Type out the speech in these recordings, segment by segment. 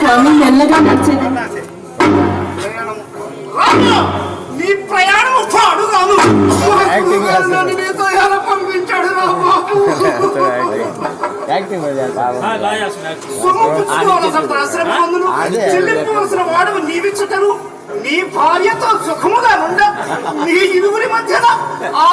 స్వామి మెల్లగా నడిచేది రాము, నీ ప్రయాణం నీతో ఎలా పంపించాడు రా బాబు యాక్టింగ్ వాడు నీవిచ్చుటను నీ భార్యతో సుఖముగా ఉండ నీ ఇరువురి మధ్యన ఆ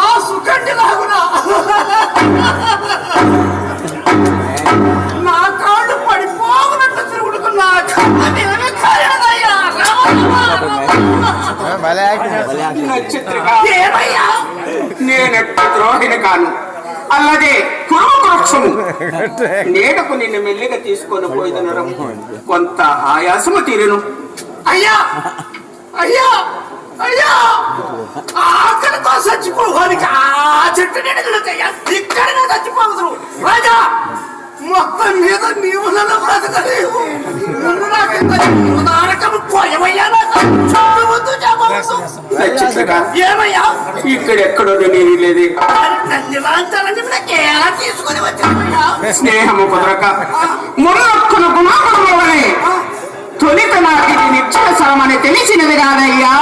నేనెట్టి ద్రోహిని కాను. అల్లదే కురువృక్షము నేడకు నిన్ను మెల్లిగా తీసుకొని పోయిదనరం కొంత ఆయాసము తీరును. అయ్యా! అయ్యా! అయ్యా! ఆకలితో ఆ చెట్టు ఇక్కడనే చచ్చిపోవదు రాజా మొత్తం మీద నీవు నన్ను బ్రతకలేవు నాకు ఏమయ్యా? ఇక్కడెక్కడో నేను లేదు స్నేహము కుదరక. మురొక్కను గుణాగుణములని తొలిత నాకు ఇది నిశ్చల సరమని తెలిసినది కాదయ్యా.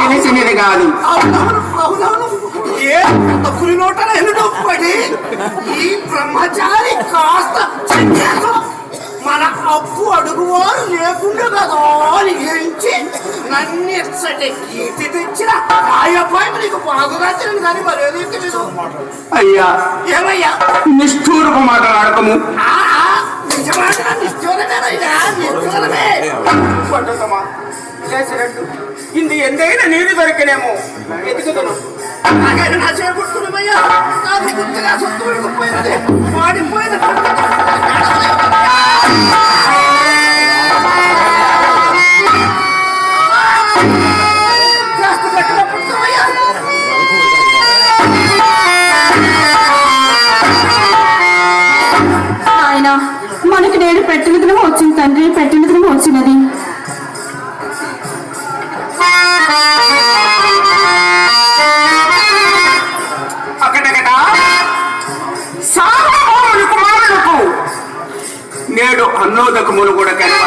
తెలిసినది కాదు. ఈ బ్రహ్మచారి కాస్త మన అప్పు అడుగువారు లేకుండా కదా ఎంచి నన్నిచ్చటి కీర్తి తెచ్చిన అబ్బాయి నీకు బాగుగా తెలియదు కానీ మరేది తెలీదు. అయ్యా ఏమయ్యా? నిష్ఠూరపు మాట్లాడకము నిజమాట నిష్ఠూరమేనయ్యా నిష్ఠూరమే. పట్టుదమా లేచినట్టు ఇంది ఎందైనా నీరు దొరికినేమో ఎదుగుదను నాకైనా నా చేపడుతున్నామయ్యా నాకు గుర్తుగా సొత్తు మనకి నేడు పెట్టిన దినం వచ్చింది తండ్రి పెట్టిన దినం వచ్చినది నేడు అన్నోదకములు కూడా కనుక